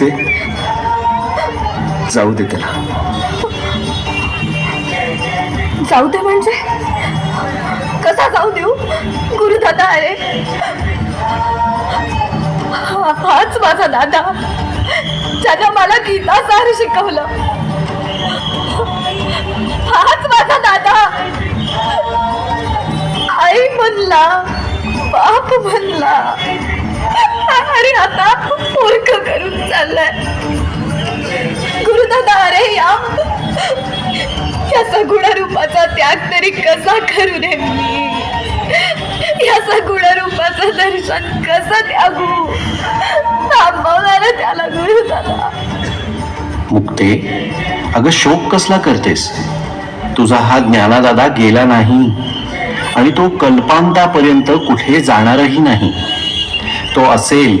ते जाऊ दे त्याला. जाऊ दे म्हणजे? कसा जाऊ देऊ? गुरुदादा अरे हाच माझा दादा ज्यानं मला गीता सार शिकवलं. हाच माझा दादा आई म्हणला बाप म्हणला आणि आता मी कसा करू दे मी? या सगुणरूपाचं दर्शन कसं त्यागू थांबवणारा त्याला गुरु झाला. मुक्ते अगं शोक कसला करतेस? तुझा हा ज्ञानादादा गेला नाही आणि तो कल्पांतापर्यंत कुठे जाणारही नाही. तो असेल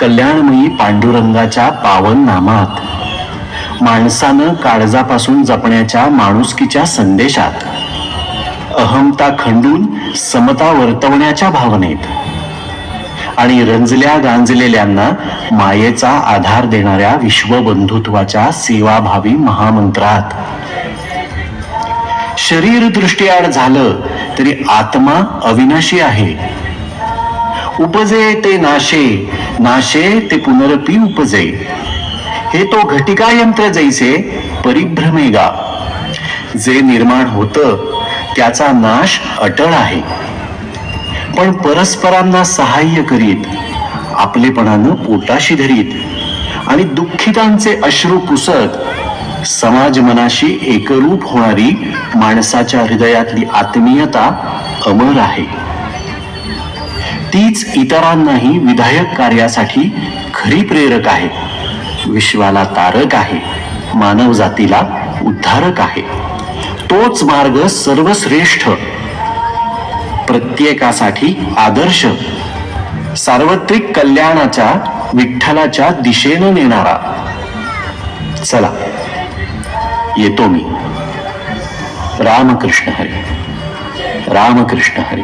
कल्याणमयी पांडुरंगाच्या पावन नामात माणसानं काळजापासून जपण्याच्या माणुसकीच्या संदेशात. अहमता खंडून समता वर्तवण्याच्या भावनेत. आणि रंजल्या गांजलेल्यांना मायेचा आधार देणाऱ्या विश्वबंधुत्वाच्या सेवाभावी महामंत्रात. शरीर दृष्टीआड झालं तरी आत्मा अविनाशी आहे. उपजे ते नाशे नाशे ते पुनरपी उपजे. हे तो घटिका यंत्र जैसे परिभ्रमेगा. जे निर्माण होतं त्याचा नाश अटळ आहे. पण परस्परांना सहाय्य करीत आपलेपणानं पोटाशी धरीत आणि दुःखितांचे अश्रू पुसत समाज मनाशी एकरूप होणारी माणसाच्या हृदयातली आत्मीयता अमर आहे. तीच इतरांनाही विधायक कार्यासाठी खरी प्रेरक आहे. विश्वाला तारक आहे. मानव जातीला उद्धारक आहे. तोच मार्ग सर्वश्रेष्ठ. प्रत्येकासाठी आदर्श. सार्वत्रिक कल्याणाच्या विठ्ठलाच्या दिशेनं नेणारा. चला येतो मी. रामकृष्ण हरी. रामकृष्ण हरी.